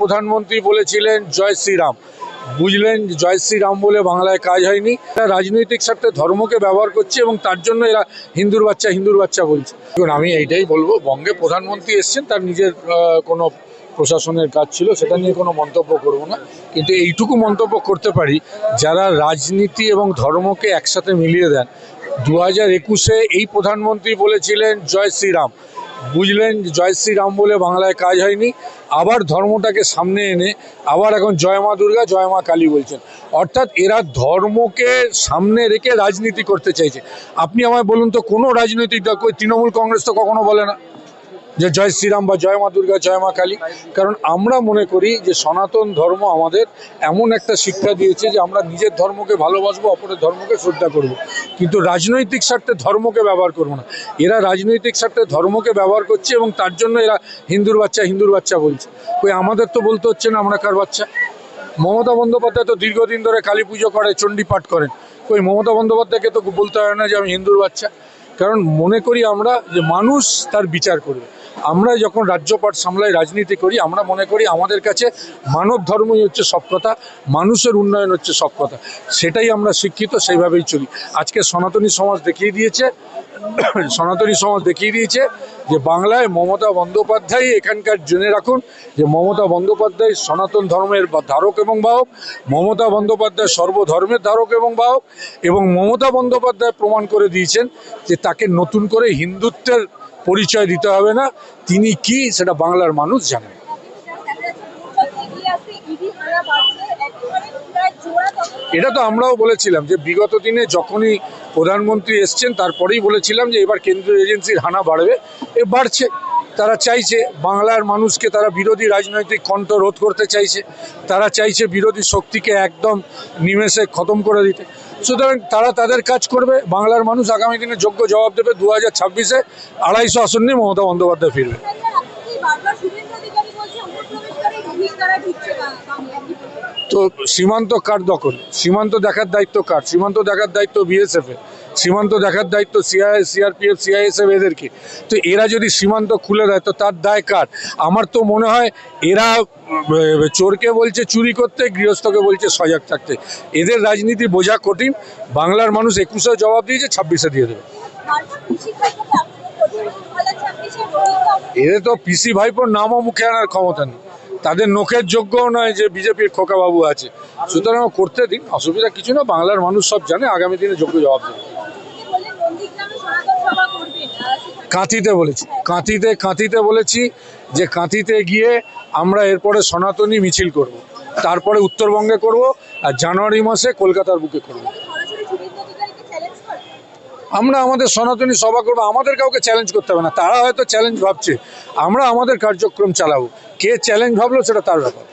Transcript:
প্রধানমন্ত্রী বলেছিলেন, জয় শ্রীরাম। বুঝলেন, জয় শ্রীরাম বলে বাংলায় কাজ হয়নি। রাজনৈতিক স্বার্থে ধর্মকে ব্যবহার করছে এবং তার জন্য এরা হিন্দুর বাচ্চা হিন্দুর বাচ্চা বলছে। দেখুন, আমি এইটাই বলব, বঙ্গে প্রধানমন্ত্রী এসছেন, তার নিজের কোনো প্রশাসনের কাজ ছিল, সেটা নিয়ে কোনো মন্তব্য করব না। কিন্তু এইটুকু মন্তব্য করতে পারি, যারা রাজনীতি এবং ধর্মকে একসাথে মিলিয়ে দেন দু হাজার একুশে এই প্রধানমন্ত্রী বলেছিলেন, জয় শ্রীরাম। বুঝলেন, জয় শ্রীরাম বলে বাংলায় কাজ হয়নি। আবার ধর্মটাকে সামনে এনে আবার এখন জয় মা দুর্গা, জয় মা কালী বলছেন। অর্থাৎ এরা ধর্মকে সামনে রেখে রাজনীতি করতে চাইছে। আপনি আমায় বলুন তো, কোনো রাজনৈতিক দল তৃণমূল কংগ্রেস তো কখনো বলে না? যে জয় শ্রীরাম বা জয় মা দুর্গা, জয় মা কালী। কারণ আমরা মনে করি যে সনাতন ধর্ম আমাদের এমন একটা শিক্ষা দিয়েছে যে আমরা নিজের ধর্মকে ভালোবাসবো, অপরের ধর্মকে শ্রদ্ধা করব। কিন্তু রাজনৈতিক স্বার্থে ধর্মকে ব্যবহার করব না। এরা রাজনৈতিক স্বার্থে ধর্মকে ব্যবহার করছে এবং তার জন্য এরা হিন্দুর বাচ্চা হিন্দুর বাচ্চা বলছে। ওই আমাদের তো বলতে হচ্ছে না আমরা কার বাচ্চা? মমতা বন্দ্যোপাধ্যায় তো দীর্ঘদিন ধরে কালী পুজো করে চণ্ডী পাঠ করেন। ওই মমতা বন্দ্যোপাধ্যায়কে তো বলতে হয় না যে আমি হিন্দুর বাচ্চা? কারণ মনে করি আমরা যে মানুষ তার বিচার করবে আমরা যখন রাজ্যপাট সামলাই রাজনীতি করি, আমরা মনে করি আমাদের কাছে মানব ধর্মই হচ্ছে সব কথা মানুষের উন্নয়ন হচ্ছে সব কথা সেটাই আমরা শিক্ষিত, সেইভাবেই চলি। আজকে সনাতনী সমাজ দেখিয়ে দিয়েছে, সনাতনী সমাজ দেখিয়ে দিয়েছে যে বাংলায় মমতা বন্দ্যোপাধ্যায় এখানকার জেনে রাখুন যে মমতা বন্দ্যোপাধ্যায় সনাতন ধর্মের ধারক এবং বাহক, মমতা বন্দ্যোপাধ্যায় সর্বধর্মের ধারক এবং বাহক, এবং মমতা বন্দ্যোপাধ্যায় প্রমাণ করে দিয়েছেন যে তাকে নতুন করে হিন্দুত্বের পরিচয় দিতে হবে না। তিনি কি সেটা বাংলার মানুষ জানেন। এটা তো আমরাও বলেছিলাম যে বিগত দিনে যখনই প্রধানমন্ত্রী এসছেন, তারপরেই বলেছিলাম যে এবার কেন্দ্রীয় এজেন্সির হানা বাড়বে। এ বাড়ছে। তারা চাইছে বাংলার মানুষকে তারা বিরোধী রাজনৈতিক কণ্ঠ রোধ করতে চাইছে। তারা চাইছে বিরোধী শক্তিকে একদম নিমেষে খতম করে দিতে। সুতরাং তারা তাদের কাজ করবে। বাংলার মানুষ আগামী দিনে যোগ্য জবাব দেবে। দু হাজার ছাব্বিশে আড়াইশো আসন নিয়ে মমতা বন্দ্যোপাধ্যায় ফিরবে। তো সীমান্ত কার দখল? সীমান্ত দেখার দায়িত্ব কার? সীমান্ত দেখার দায়িত্ব বিএসএফ এর। সীমান্ত দেখার দায়িত্ব সিআই সিআরপিএফ সিআইএসএফ এদেরকে। তো এরা যদি সীমান্ত খুলে দেয়, তো তার দায় কার? আমার তো মনে হয় এরা চোরকে বলছে চুরি করতে, গৃহস্থকে বলছে সজাগ থাকতে। এদের রাজনীতি বোঝা কঠিন। বাংলার মানুষ একুশে জবাব দিয়েছে, ছাব্বিশে দিয়ে দেবে। এদের তো পিসি ভাইপোর নামও মুখে আনার ক্ষমতা নেই। তাদের নখের যোগ্যও নয় যে বিজেপির খোকাবাবু আছে সুতরাং করতে দিন, অসুবিধা কিছু না, বাংলার মানুষ সব জানে, আগামী দিনে যোগ্য জবাব দেবে কাঁথিতে বলেছি, কাঁথিতে কাঁথিতে বলেছি যে কাঁথিতে গিয়ে আমরা এরপরে সনাতনী মিছিল করব। তারপরে উত্তরবঙ্গে করব, আর জানুয়ারি মাসে কলকাতার বুকে করব। আমরা আমাদের সনাতনী সভা করব, আমাদের কাউকে চ্যালেঞ্জ করতে হবে না। তারা হয়তো চ্যালেঞ্জ ভাবছে, আমরা আমাদের কার্যক্রম চালাবো। কে চ্যালেঞ্জ ভাবলো সেটা তার ব্যাপার।